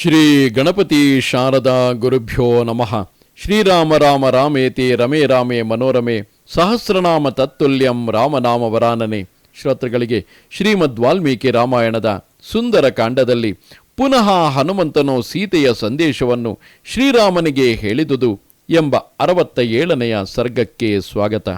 ಶ್ರೀ ಗಣಪತಿ ಶಾರದಾ ಗುರುಭ್ಯೋ ನಮಃ. ಶ್ರೀರಾಮ ರಾಮ ರಾಮೇತಿ ರಮೇ ರಾಮೇ ಮನೋರಮೆ. ಸಹಸ್ರನಾಮ ತತ್ತುಲ್ಯಂ ರಾಮನಾಮ ವರಾನನೆ. ಶ್ರೋತೃಗಳಿಗೆ ಶ್ರೀಮದ್ ವಾಲ್ಮೀಕಿ ರಾಮಾಯಣದ ಸುಂದರ ಕಾಂಡದಲ್ಲಿ ಪುನಃ ಹನುಮಂತನು ಸೀತೆಯ ಸಂದೇಶವನ್ನು ಶ್ರೀರಾಮನಿಗೆ ಹೇಳಿದುದು ಎಂಬ ಅರವತ್ತ ಏಳನೆಯ ಸರ್ಗಕ್ಕೆ ಸ್ವಾಗತ.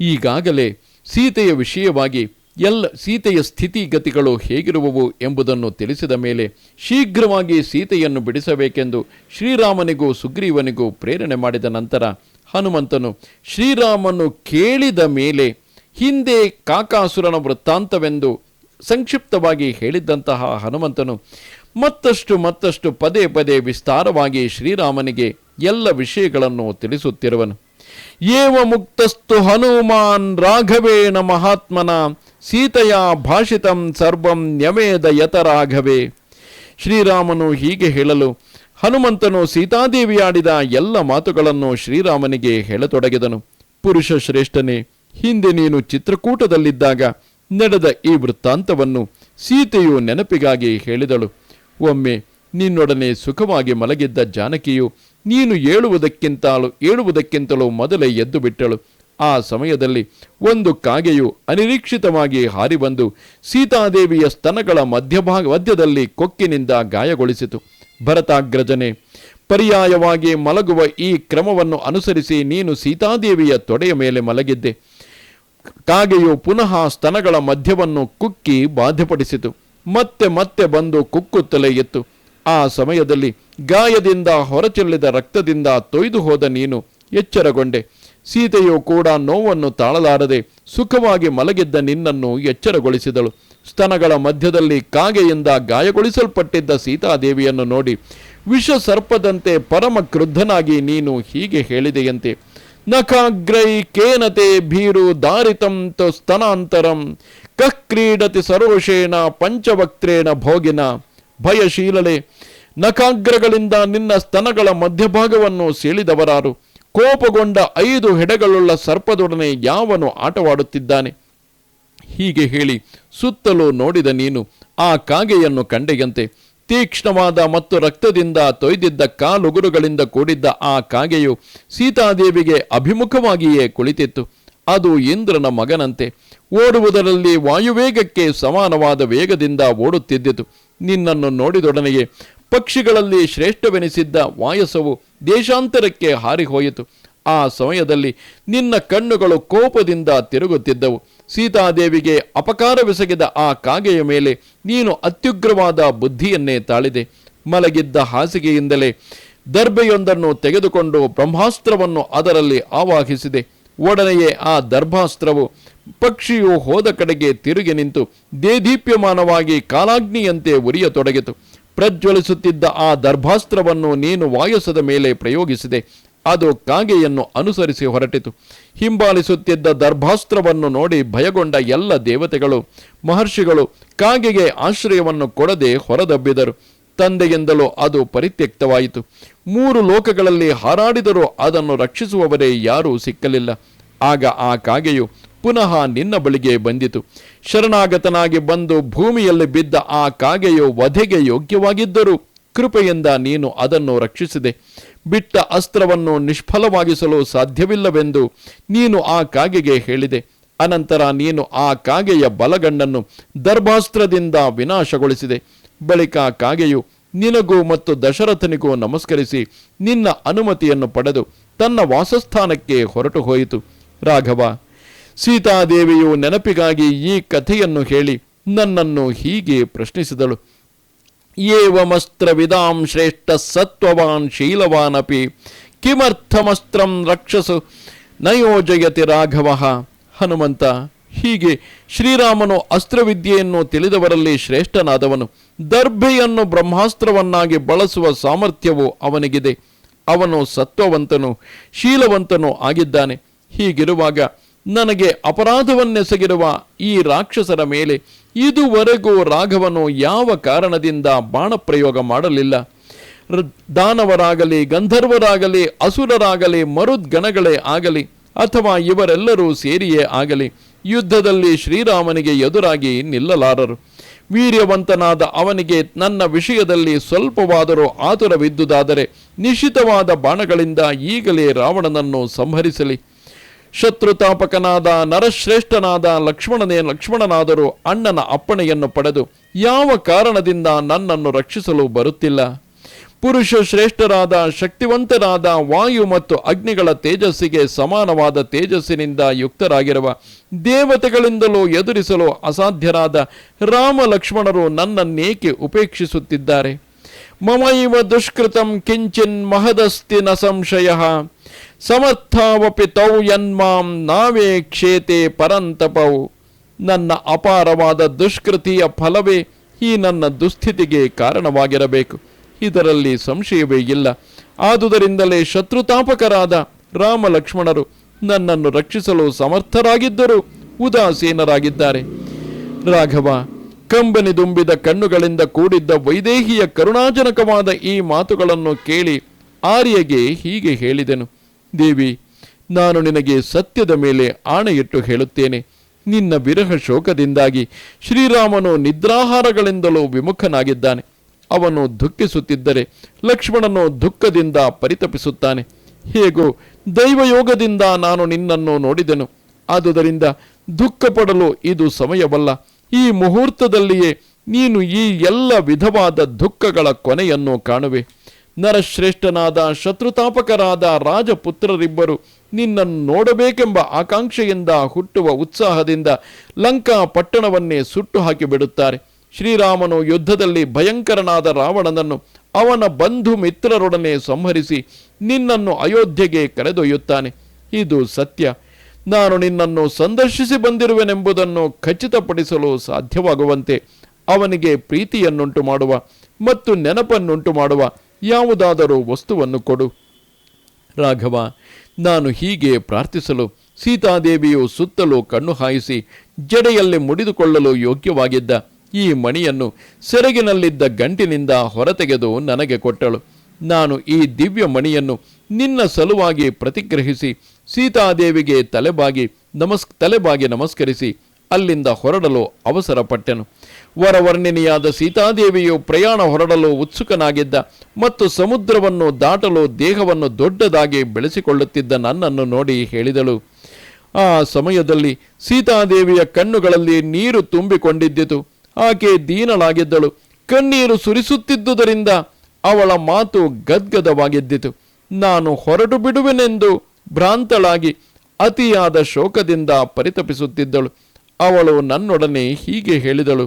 ಈಗಾಗಲೇ ಸೀತೆಯ ವಿಷಯವಾಗಿ ಎಲ್ಲ ಸೀತೆಯ ಸ್ಥಿತಿಗತಿಗಳು ಹೇಗಿರುವವು ಎಂಬುದನ್ನು ತಿಳಿಸಿದ ಮೇಲೆ ಶೀಘ್ರವಾಗಿ ಸೀತೆಯನ್ನು ಬಿಡಿಸಬೇಕೆಂದು ಶ್ರೀರಾಮನಿಗೂ ಸುಗ್ರೀವನಿಗೂ ಪ್ರೇರಣೆ ಮಾಡಿದ ನಂತರ ಹನುಮಂತನು ಶ್ರೀರಾಮನು ಕೇಳಿದ ಮೇಲೆ ಹಿಂದೆ ಕಾಕಾಸುರನ ವೃತ್ತಾಂತವೆಂದು ಸಂಕ್ಷಿಪ್ತವಾಗಿ ಹೇಳಿದ್ದಂತಹ ಹನುಮಂತನು ಮತ್ತಷ್ಟು ಮತ್ತಷ್ಟು ಪದೇ ಪದೇ ವಿಸ್ತಾರವಾಗಿ ಶ್ರೀರಾಮನಿಗೆ ಎಲ್ಲ ವಿಷಯಗಳನ್ನು ತಿಳಿಸುತ್ತಿರುವನು. ಏವ ಮುಕ್ತಸ್ತು ಹನುಮಾನ್ ರಾಘವೇಣ ಮಹಾತ್ಮನ ಸೀತೆಯ ಭಾಷಿತಂ ಸರ್ವಂ ನ್ಯಮೇದ ಯತರಾಘವೇ. ಶ್ರೀರಾಮನು ಹೀಗೆ ಹೇಳಲು, ಹನುಮಂತನು ಸೀತಾದೇವಿಯಾಡಿದ ಎಲ್ಲ ಮಾತುಗಳನ್ನು ಶ್ರೀರಾಮನಿಗೆ ಹೇಳತೊಡಗಿದನು. ಪುರುಷ ಶ್ರೇಷ್ಠನೇ, ಹಿಂದೆ ನೀನು ಚಿತ್ರಕೂಟದಲ್ಲಿದ್ದಾಗ ನಡೆದ ಈ ವೃತ್ತಾಂತವನ್ನು ಸೀತೆಯು ನೆನಪಿಗಾಗಿ ಹೇಳಿದಳು. ಒಮ್ಮೆ ನಿನ್ನೊಡನೆ ಸುಖವಾಗಿ ಮಲಗಿದ್ದ ಜಾನಕಿಯು ನೀನು ಏಳುವುದಕ್ಕಿಂತಲೂ ಏಳುವುದಕ್ಕಿಂತಲೂ ಮೊದಲೇ ಎದ್ದು ಬಿಟ್ಟಳು. ಆ ಸಮಯದಲ್ಲಿ ಒಂದು ಕಾಗೆಯು ಅನಿರೀಕ್ಷಿತವಾಗಿ ಹಾರಿ ಬಂದು ಸೀತಾದೇವಿಯ ಸ್ತನಗಳ ಮಧ್ಯಭಾಗ ಮಧ್ಯದಲ್ಲಿ ಕೊಕ್ಕಿನಿಂದ ಗಾಯಗೊಳಿಸಿತು. ಭರತಾಗ್ರಜನೆ, ಪರ್ಯಾಯವಾಗಿ ಮಲಗುವ ಈ ಕ್ರಮವನ್ನು ಅನುಸರಿಸಿ ನೀನು ಸೀತಾದೇವಿಯ ತೊಡೆಯ ಮೇಲೆ ಮಲಗಿದ್ದೆ. ಕಾಗೆಯು ಪುನಃ ಸ್ತನಗಳ ಮಧ್ಯವನ್ನು ಕುಕ್ಕಿ ಬಾಧ್ಯಪಡಿಸಿತು ಮತ್ತೆ ಮತ್ತೆ ಬಂದು ಕುಕ್ಕುತ್ತಲೇ ಇತ್ತು ಆ ಸಮಯದಲ್ಲಿ ಗಾಯದಿಂದ ಹೊರಚೆಲ್ಲಿದ ರಕ್ತದಿಂದ ತೊಯ್ದು ಹೋದ ನೀನು ಎಚ್ಚರಗೊಂಡೆ. ಸೀತೆಯು ಕೂಡ ನೋವನ್ನು ತಾಳಲಾರದೆ ಸುಖವಾಗಿ ಮಲಗಿದ್ದ ನಿನ್ನನ್ನು ಎಚ್ಚರಗೊಳಿಸಿದಳು. ಸ್ತನಗಳ ಮಧ್ಯದಲ್ಲಿ ಕಾಗೆಯಿಂದ ಗಾಯಗೊಳಿಸಲ್ಪಟ್ಟಿದ್ದ ಸೀತಾದೇವಿಯನ್ನು ನೋಡಿ ವಿಷ ಸರ್ಪದಂತೆ ಪರಮ ಕ್ರುದ್ಧನಾಗಿ ನೀನು ಹೀಗೆ ಹೇಳಿದೆಯಂತೆ. ನಖಾಗ್ರೈ ಕೇನತೆ ಭೀರು ದಾರಿತಂ ತೋ ಸ್ತನಾಂತರಂ ಕಃ ಕ್ರೀಡತಿ ಸರೋಷೇಣ ಪಂಚವಕ್ತ್ರೇಣ ಭೋಗಿನ. ಭಯಶೀಲಳೆ, ನಖಾಗ್ರಗಳಿಂದ ನಿನ್ನ ಸ್ತನಗಳ ಮಧ್ಯಭಾಗವನ್ನು ಸೀಳಿದವರಾರು. ಕೋಪಗೊಂಡ ಐದು ಹೆಡೆಗಳುಳ್ಳ ಸರ್ಪದೊಡನೆ ಯಾವನು ಆಟವಾಡುತ್ತಿದ್ದಾನೆ? ಹೀಗೆ ಹೇಳಿ ಸುತ್ತಲೂ ನೋಡಿದ ನೀನು ಆ ಕಾಗೆಯನ್ನು ಕಂಡೆಯಂತೆ ತೀಕ್ಷ್ಣವಾದ ಮತ್ತು ರಕ್ತದಿಂದ ತೊಯ್ದಿದ್ದ ಕಾಲುಗುರುಗಳಿಂದ ಕೂಡಿದ್ದ ಆ ಕಾಗೆಯು ಸೀತಾದೇವಿಗೆ ಅಭಿಮುಖವಾಗಿಯೇ ಕುಳಿತಿತ್ತು. ಅದು ಇಂದ್ರನ ಮಗನಂತೆ. ಓಡುವುದರಲ್ಲಿ ವಾಯುವೇಗಕ್ಕೆ ಸಮಾನವಾದ ವೇಗದಿಂದ ಓಡುತ್ತಿದ್ದಿತು. ನಿನ್ನನ್ನು ನೋಡಿದೊಡನೆಯೇ ಪಕ್ಷಿಗಳಲ್ಲಿ ಶ್ರೇಷ್ಠವೆನಿಸಿದ್ದ ವಾಯಸವು ದೇಶಾಂತರಕ್ಕೆ ಹಾರಿಹೋಯಿತು. ಆ ಸಮಯದಲ್ಲಿ ನಿನ್ನ ಕಣ್ಣುಗಳು ಕೋಪದಿಂದ ತಿರುಗುತ್ತಿದ್ದವು. ಸೀತಾದೇವಿಗೆ ಅಪಕಾರವೆಸಗಿದ ಆ ಕಾಗೆಯ ಮೇಲೆ ನೀನು ಅತ್ಯುಗ್ರವಾದ ಬುದ್ಧಿಯನ್ನೇ ತಾಳಿದೆ. ಮಲಗಿದ್ದ ಹಾಸಿಗೆಯಿಂದಲೇ ದರ್ಬೆಯೊಂದನ್ನು ತೆಗೆದುಕೊಂಡು ಬ್ರಹ್ಮಾಸ್ತ್ರವನ್ನು ಅದರಲ್ಲಿ ಆವಾಹಿಸಿದೆ. ಒಡನೆಯೇ ಆ ದರ್ಭಾಸ್ತ್ರವು ಪಕ್ಷಿಯು ಹೋದ ಕಡೆಗೆ ತಿರುಗಿ ನಿಂತು ದೇದೀಪ್ಯಮಾನವಾಗಿ ಕಾಲಾಗ್ನಿಯಂತೆ ಉರಿಯತೊಡಗಿತು. ಪ್ರಜ್ವಲಿಸುತ್ತಿದ್ದ ಆ ದರ್ಭಾಸ್ತ್ರವನ್ನು ನೀನು ವಾಯಸದ ಮೇಲೆ ಪ್ರಯೋಗಿಸಿದೆ. ಅದು ಕಾಗೆಯನ್ನು ಅನುಸರಿಸಿ ಹೊರಟಿತು. ಹಿಂಬಾಲಿಸುತ್ತಿದ್ದ ದರ್ಭಾಸ್ತ್ರವನ್ನು ನೋಡಿ ಭಯಗೊಂಡ ಎಲ್ಲ ದೇವತೆಗಳು, ಮಹರ್ಷಿಗಳು ಕಾಗೆಗೆ ಆಶ್ರಯವನ್ನು ಕೊಡದೆ ಹೊರದಬ್ಬಿದರು. ತಂದೆಯಿಂದಲೂ ಅದು ಪರಿತ್ಯಕ್ತವಾಯಿತು. ಮೂರು ಲೋಕಗಳಲ್ಲಿ ಹಾರಾಡಿದರೂ ಅದನ್ನು ರಕ್ಷಿಸುವವರೇ ಯಾರೂ ಸಿಕ್ಕಲಿಲ್ಲ. ಆಗ ಆ ಕಾಗೆಯು ಪುನಃ ನಿನ್ನ ಬಳಿಗೆ ಬಂದಿತು. ಶರಣಾಗತನಾಗಿ ಬಂದು ಭೂಮಿಯಲ್ಲಿ ಬಿದ್ದ ಆ ಕಾಗೆಯು ವಧೆಗೆ ಯೋಗ್ಯವಾಗಿದ್ದರೂ ಕೃಪೆಯಿಂದ ನೀನು ಅದನ್ನು ರಕ್ಷಿಸಿದೆ. ಬಿಟ್ಟ ಅಸ್ತ್ರವನ್ನು ನಿಷ್ಫಲವಾಗಿಸಲು ಸಾಧ್ಯವಿಲ್ಲವೆಂದು ನೀನು ಆ ಕಾಗೆಗೆ ಹೇಳಿದೆ. ಅನಂತರ ನೀನು ಆ ಕಾಗೆಯ ಬಲಗಣ್ಣನ್ನು ದರ್ಭಾಸ್ತ್ರದಿಂದ ವಿನಾಶಗೊಳಿಸಿದೆ. ಬಳಿಕ ಕಾಗೆಯು ನಿನಗೂ ಮತ್ತು ದಶರಥನಿಗೂ ನಮಸ್ಕರಿಸಿ ನಿನ್ನ ಅನುಮತಿಯನ್ನು ಪಡೆದು ತನ್ನ ವಾಸಸ್ಥಾನಕ್ಕೆ ಹೊರಟು ಹೋಯಿತು ರಾಘವ ಸೀತಾದೇವಿಯು ನೆನಪಿಗಾಗಿ ಈ ಕಥೆಯನ್ನು ಹೇಳಿ ನನ್ನನ್ನು ಹೀಗೆ ಪ್ರಶ್ನಿಸಿದಳು. ಏವಮಸ್ತ್ರ ವಿದಾಂ ಶ್ರೇಷ್ಠ ಸತ್ವವಾನ್ ಶೀಲವಾನಪಿ, ಕಿಮರ್ಥಮಸ್ತ್ರಂ ರಕ್ಷಸು, ನಯೋಜಯತಿ ರಾಘವ. ಹನುಮಂತ, ಹೀಗೆ ಶ್ರೀರಾಮನು ಅಸ್ತ್ರವಿದ್ಯೆಯನ್ನು ತಿಳಿದವರಲ್ಲಿ ಶ್ರೇಷ್ಠನಾದವನು. ದರ್ಭೆಯನ್ನು ಬ್ರಹ್ಮಾಸ್ತ್ರವನ್ನಾಗಿ ಬಳಸುವ ಸಾಮರ್ಥ್ಯವು ಅವನಿಗಿದೆ. ಅವನು ಸತ್ವವಂತನು, ಶೀಲವಂತನು ಆಗಿದ್ದಾನೆ. ಹೀಗಿರುವಾಗ ನನಗೆ ಅಪರಾಧವನ್ನೆಸಗಿರುವ ಈ ರಾಕ್ಷಸರ ಮೇಲೆ ಇದುವರೆಗೂ ರಾಘವನು ಯಾವ ಕಾರಣದಿಂದ ಬಾಣಪ್ರಯೋಗ ಮಾಡಲಿಲ್ಲ? ದಾನವರಾಗಲಿ, ಗಂಧರ್ವರಾಗಲಿ, ಅಸುರರಾಗಲಿ, ಮರುದ್ಗಣಗಳೇ ಆಗಲಿ, ಅಥವಾ ಇವರೆಲ್ಲರೂ ಸೇರಿಯೇ ಆಗಲಿ, ಯುದ್ಧದಲ್ಲಿ ಶ್ರೀರಾಮನಿಗೆ ಎದುರಾಗಿ ನಿಲ್ಲಲಾರರು. ವೀರ್ಯವಂತನಾದ ಅವನಿಗೆ ನನ್ನ ವಿಷಯದಲ್ಲಿ ಸ್ವಲ್ಪವಾದರೂ ಆತುರವಿದ್ದುದಾದರೆ ನಿಶ್ಚಿತವಾದ ಬಾಣಗಳಿಂದ ಈಗಲೇ ರಾವಣನನ್ನು ಸಂಹರಿಸಲಿ. ಶತ್ರುತಾಪಕನಾದ ನರಶ್ರೇಷ್ಠನಾದ ಲಕ್ಷ್ಮಣನೇ ಲಕ್ಷ್ಮಣನಾದರೂ ಅಣ್ಣನ ಅಪ್ಪಣೆಯನ್ನು ಪಡೆದು ಯಾವ ಕಾರಣದಿಂದ ನನ್ನನ್ನು ರಕ್ಷಿಸಲು ಬರುತ್ತಿಲ್ಲ? ಪುರುಷ ಶ್ರೇಷ್ಠರಾದ, ಶಕ್ತಿವಂತರಾದ ವಾಯು ಮತ್ತು ಅಗ್ನಿಗಳ ತೇಜಸ್ಸಿಗೆ ಸಮಾನವಾದ ತೇಜಸ್ಸಿನಿಂದ ಯುಕ್ತರಾಗಿರುವ, ದೇವತೆಗಳಿಂದಲೂ ಎದುರಿಸಲು ಅಸಾಧ್ಯರಾದ ರಾಮ ಲಕ್ಷ್ಮಣರು ನನ್ನನ್ನೇಕೆ ಉಪೇಕ್ಷಿಸುತ್ತಿದ್ದಾರೆ? ಮಮೈವ ದುಷ್ಕೃತಂ ಕಿಂಚಿನ್ ಮಹದಸ್ತಿ ನ ಸಂಶಯ. ಸಮರ್ಥಾವಪಿ ತೌ ಯನ್ಮಾಂ ನಾವೇ ಕ್ಷೇತೆ ಪರಂತಪೌ. ನನ್ನ ಅಪಾರವಾದ ದುಷ್ಕೃತಿಯ ಫಲವೇ ಈ ನನ್ನ ದುಸ್ಥಿತಿಗೆ ಕಾರಣವಾಗಿರಬೇಕು. ಇದರಲ್ಲಿ ಸಂಶಯವೇ ಇಲ್ಲ. ಆದುದರಿಂದಲೇ ಶತ್ರುತಾಪಕರಾದ ರಾಮ ಲಕ್ಷ್ಮಣರು ನನ್ನನ್ನು ರಕ್ಷಿಸಲು ಸಮರ್ಥರಾಗಿದ್ದರೂ ಉದಾಸೀನರಾಗಿದ್ದಾರೆ. ರಾಘವ, ಕಂಬನಿ ದುಂಬಿದ ಕಣ್ಣುಗಳಿಂದ ಕೂಡಿದ್ದ ವೈದೇಹಿಯ ಕರುಣಾಜನಕವಾದ ಈ ಮಾತುಗಳನ್ನು ಕೇಳಿ ಆರ್ಯಗೆ ಹೀಗೆ ಹೇಳಿದೆನು. ದೇವಿ, ನಾನು ನಿನಗೆ ಸತ್ಯದ ಮೇಲೆ ಆಣೆಯಿಟ್ಟು ಹೇಳುತ್ತೇನೆ. ನಿನ್ನ ವಿರಹ ಶೋಕದಿಂದಾಗಿ ಶ್ರೀರಾಮನು ನಿದ್ರಾಹಾರಗಳಿಂದಲೂ ವಿಮುಖನಾಗಿದ್ದಾನೆ. ಅವನು ದುಃಖಿಸುತ್ತಿದ್ದರೆ ಲಕ್ಷ್ಮಣನು ದುಃಖದಿಂದ ಪರಿತಪಿಸುತ್ತಾನೆ. ಹೇಗೋ, ದೈವಯೋಗದಿಂದ ನಾನು ನಿನ್ನನ್ನು ನೋಡಿದೆನು. ಆದುದರಿಂದ ದುಃಖ ಪಡಲು ಇದು ಸಮಯವಲ್ಲ. ಈ ಮುಹೂರ್ತದಲ್ಲಿಯೇ ನೀನು ಈ ಎಲ್ಲ ವಿಧವಾದ ದುಃಖಗಳ ಕೊನೆಯನ್ನು ಕಾಣುವೆ. ನರಶ್ರೇಷ್ಠನಾದ, ಶತ್ರುತಾಪಕರಾದ ರಾಜಪುತ್ರರಿಬ್ಬರು ನಿನ್ನನ್ನು ನೋಡಬೇಕೆಂಬ ಆಕಾಂಕ್ಷೆಯಿಂದ ಹುಟ್ಟುವ ಉತ್ಸಾಹದಿಂದ ಲಂಕಾ ಪಟ್ಟಣವನ್ನೇ ಸುಟ್ಟು ಹಾಕಿಬಿಡುತ್ತಾರೆ ಶ್ರೀರಾಮನು ಯುದ್ಧದಲ್ಲಿ ಭಯಂಕರನಾದ ರಾವಣನನ್ನು ಅವನ ಬಂಧು ಮಿತ್ರರೊಡನೆ ಸಂಹರಿಸಿ ನಿನ್ನನ್ನು ಅಯೋಧ್ಯೆಗೆ ಕರೆದೊಯ್ಯುತ್ತಾನೆ. ಇದು ಸತ್ಯ. ನಾನು ನಿನ್ನನ್ನು ಸಂದರ್ಶಿಸಿ ಬಂದಿರುವೆನೆಂಬುದನ್ನು ಖಚಿತಪಡಿಸಲು ಸಾಧ್ಯವಾಗುವಂತೆ ಅವನಿಗೆ ಪ್ರೀತಿಯನ್ನುಂಟು ಮಾಡುವ ಮತ್ತು ನೆನಪನ್ನುಂಟು ಮಾಡುವ ಯಾವುದಾದರೂ ವಸ್ತುವನ್ನು ಕೊಡು. ರಾಘವ, ನಾನು ಹೀಗೆ ಪ್ರಾರ್ಥಿಸಲು ಸೀತಾದೇವಿಯು ಸುತ್ತಲೂ ಕಣ್ಣು ಹಾಯಿಸಿ ಜಡೆಯಲ್ಲಿ ಮುಡಿದುಕೊಳ್ಳಲು ಯೋಗ್ಯವಾಗಿದ್ದ ಈ ಮಣಿಯನ್ನು ಸೆರಗಿನಲ್ಲಿದ್ದ ಗಂಟಿನಿಂದ ಹೊರತೆಗೆದು ನನಗೆ ಕೊಟ್ಟಳು. ನಾನು ಈ ದಿವ್ಯ ಮಣಿಯನ್ನು ನಿನ್ನ ಸಲುವಾಗಿ ಪ್ರತಿಗ್ರಹಿಸಿ ಸೀತಾದೇವಿಗೆ ತಲೆಬಾಗಿ ನಮಸ್, ತಲೆಬಾಗಿ ನಮಸ್ಕರಿಸಿ ಅಲ್ಲಿಂದ ಹೊರಡಲು ಅವಸರ ಪಟ್ಟೆನು ವರವರ್ಣಿನಿಯಾದ ಸೀತಾದೇವಿಯು ಪ್ರಯಾಣ ಹೊರಡಲು ಉತ್ಸುಕನಾಗಿದ್ದ ಮತ್ತು ಸಮುದ್ರವನ್ನು ದಾಟಲು ದೇಹವನ್ನು ದೊಡ್ಡದಾಗಿ ಬೆಳೆಸಿಕೊಳ್ಳುತ್ತಿದ್ದ ನನ್ನನ್ನು ನೋಡಿ ಹೇಳಿದಳು. ಆ ಸಮಯದಲ್ಲಿ ಸೀತಾದೇವಿಯ ಕಣ್ಣುಗಳಲ್ಲಿ ನೀರು ತುಂಬಿಕೊಂಡಿದ್ದಿತು. ಆಕೆ ದೀನಳಾಗಿದ್ದಳು. ಕಣ್ಣೀರು ಸುರಿಸುತ್ತಿದ್ದುದರಿಂದ ಅವಳ ಮಾತು ಗದ್ಗದವಾಗಿದ್ದಿತು. ನಾನು ಹೊರಟು ಬಿಡುವೆನೆಂದು ಭ್ರಾಂತಳಾಗಿ ಅತಿಯಾದ ಶೋಕದಿಂದ ಪರಿತಪಿಸುತ್ತಿದ್ದಳು. ಅವಳು ನನ್ನೊಡನೆ ಹೀಗೆ ಹೇಳಿದಳು,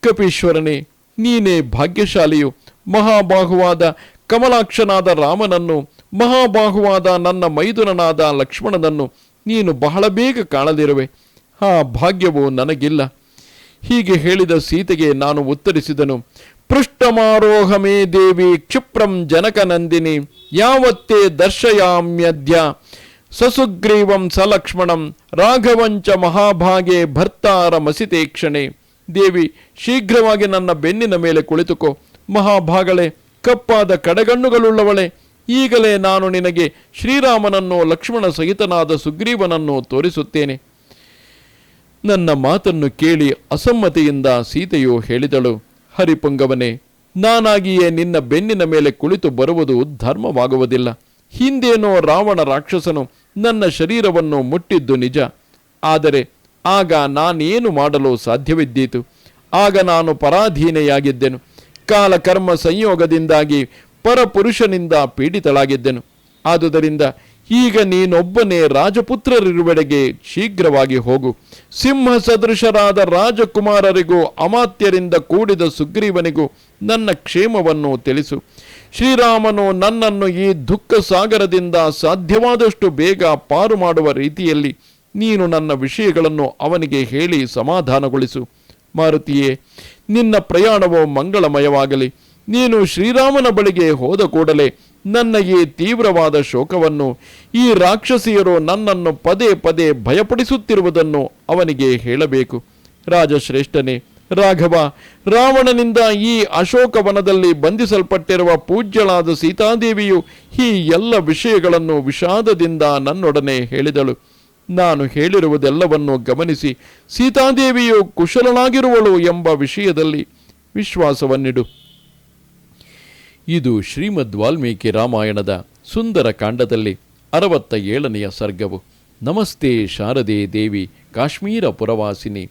ಕಪೀಶ್ವರನೇ, ನೀನೇ ಭಾಗ್ಯಶಾಲಿಯು, ಮಹಾಬಾಹುವಾದ ಕಮಲಾಕ್ಷನಾದ ರಾಮನನ್ನು, ಮಹಾಬಾಹುವಾದ ನನ್ನ ಮೈದುನನಾದ ಲಕ್ಷ್ಮಣನನ್ನು ನೀನು ಬಹಳ ಬೇಗ ಕಾಣದಿರುವೆ. ಆ ಭಾಗ್ಯವು ನನಗಿಲ್ಲ. ಹೀಗೆ ಹೇಳಿದ ಸೀತೆಗೆ ನಾನು ಉತ್ತರಿಸಿದನು, ಪೃಷ್ಠಮಾರೋಹಮೇ ದೇವಿ ಕ್ಷಿಪ್ರಂ ಜನಕನಂದಿನಿ, ಯಾವತ್ತೇ ದರ್ಶಯಾಮ್ಯದ್ಯ ಸಸುಗ್ರೀವಂ ಸಲಕ್ಷ್ಮಣಂ ರಾಘವಂಚ ಮಹಾಭಾಗೆ ಭರ್ತಾರ ಮಸಿತೇಕ್ಷಣೆ. ದೇವಿ, ಶೀಘ್ರವಾಗಿ ನನ್ನ ಬೆನ್ನಿನ ಮೇಲೆ ಕುಳಿತುಕೋ. ಮಹಾಭಾಗಳೆ, ಕಪ್ಪಾದ ಕಡೆಗಣ್ಣುಗಳುಳ್ಳವಳೆ. ಈಗಲೇ ನಾನು ನಿನಗೆ ಶ್ರೀರಾಮನನ್ನು ಲಕ್ಷ್ಮಣ ಸಹಿತನಾದ ಸುಗ್ರೀವನನ್ನು ತೋರಿಸುತ್ತೇನೆ. ನನ್ನ ಮಾತನ್ನು ಕೇಳಿ ಅಸಮ್ಮತಿಯಿಂದ ಸೀತೆಯು ಹೇಳಿದಳು. ಹರಿಪುಂಗವನೇ, ನಾನಾಗಿಯೇ ನಿನ್ನ ಬೆನ್ನಿನ ಮೇಲೆ ಕುಳಿತು ಬರುವುದು ಧರ್ಮವಾಗುವುದಿಲ್ಲ. ಹಿಂದೇನೋ ರಾವಣ ರಾಕ್ಷಸನು ನನ್ನ ಶರೀರವನ್ನು ಮುಟ್ಟಿದ್ದು ನಿಜ. ಆದರೆ ಆಗ ನಾನೇನು ಮಾಡಲು ಸಾಧ್ಯವಿದ್ದೀತು? ಆಗ ನಾನು ಪರಾಧೀನೆಯಾಗಿದ್ದೆನು. ಕಾಲಕರ್ಮ ಸಂಯೋಗದಿಂದಾಗಿ ಪರಪುರುಷನಿಂದ ಪೀಡಿತಳಾಗಿದ್ದೆನು. ಆದುದರಿಂದ ಈಗ ನೀನೊಬ್ಬನೇ ರಾಜಪುತ್ರರಿರುವೆಡೆಗೆ ಶೀಘ್ರವಾಗಿ ಹೋಗು. ಸಿಂಹ ಸದೃಶರಾದ ರಾಜಕುಮಾರರಿಗೂ ಅಮಾತ್ಯರಿಂದ ಕೂಡಿದ ಸುಗ್ರೀವನಿಗೂ ನನ್ನ ಕ್ಷೇಮವನ್ನು ತಿಳಿಸು. ಶ್ರೀರಾಮನು ನನ್ನನ್ನು ಈ ದುಃಖ ಸಾಗರದಿಂದ ಸಾಧ್ಯವಾದಷ್ಟು ಬೇಗ ಪಾರು ಮಾಡುವ ರೀತಿಯಲ್ಲಿ ನೀನು ನನ್ನ ವಿಷಯಗಳನ್ನು ಅವನಿಗೆ ಹೇಳಿ ಸಮಾಧಾನಗೊಳಿಸು. ಮಾರುತಿಯೇ, ನಿನ್ನ ಪ್ರಯಾಣವು ಮಂಗಳಮಯವಾಗಲಿ. ನೀನು ಶ್ರೀರಾಮನ ಬಳಿಗೆ ಹೋದ ಕೂಡಲೇ ನನ್ನ ಈ ತೀವ್ರವಾದ ಶೋಕವನ್ನು ಈ ರಾಕ್ಷಸಿಯರು ನನ್ನನ್ನು ಪದೇ ಪದೇ ಭಯಪಡಿಸುತ್ತಿರುವುದನ್ನು ಅವನಿಗೆ ಹೇಳಬೇಕು. ರಾಜಶ್ರೇಷ್ಠನೇ ರಾಘವ, ರಾವಣನಿಂದ ಈ ಅಶೋಕವನದಲ್ಲಿ ಬಂಧಿಸಲ್ಪಟ್ಟಿರುವ ಪೂಜ್ಯಳಾದ ಸೀತಾದೇವಿಯು ಈ ಎಲ್ಲ ವಿಷಯಗಳನ್ನು ವಿಷಾದದಿಂದ ನನ್ನೊಡನೆ ಹೇಳಿದಳು. ನಾನು ಹೇಳಿರುವುದೆಲ್ಲವನ್ನು ಗಮನಿಸಿ ಸೀತಾದೇವಿಯು ಕುಶಲನಾಗಿರುವಳು ಎಂಬ ವಿಷಯದಲ್ಲಿ ವಿಶ್ವಾಸವನ್ನಿಡು. ಇದು ಶ್ರೀಮದ್ ವಾಲ್ಮೀಕಿ ರಾಮಾಯಣದ ಸುಂದರ ಕಾಂಡದಲ್ಲಿ ಅರವತ್ತ ಏಳನೆಯ ಸರ್ಗವು. ನಮಸ್ತೆ ಶಾರದೆ ದೇವಿ, ಕಾಶ್ಮೀರ ಪುರವಾಸಿನಿ.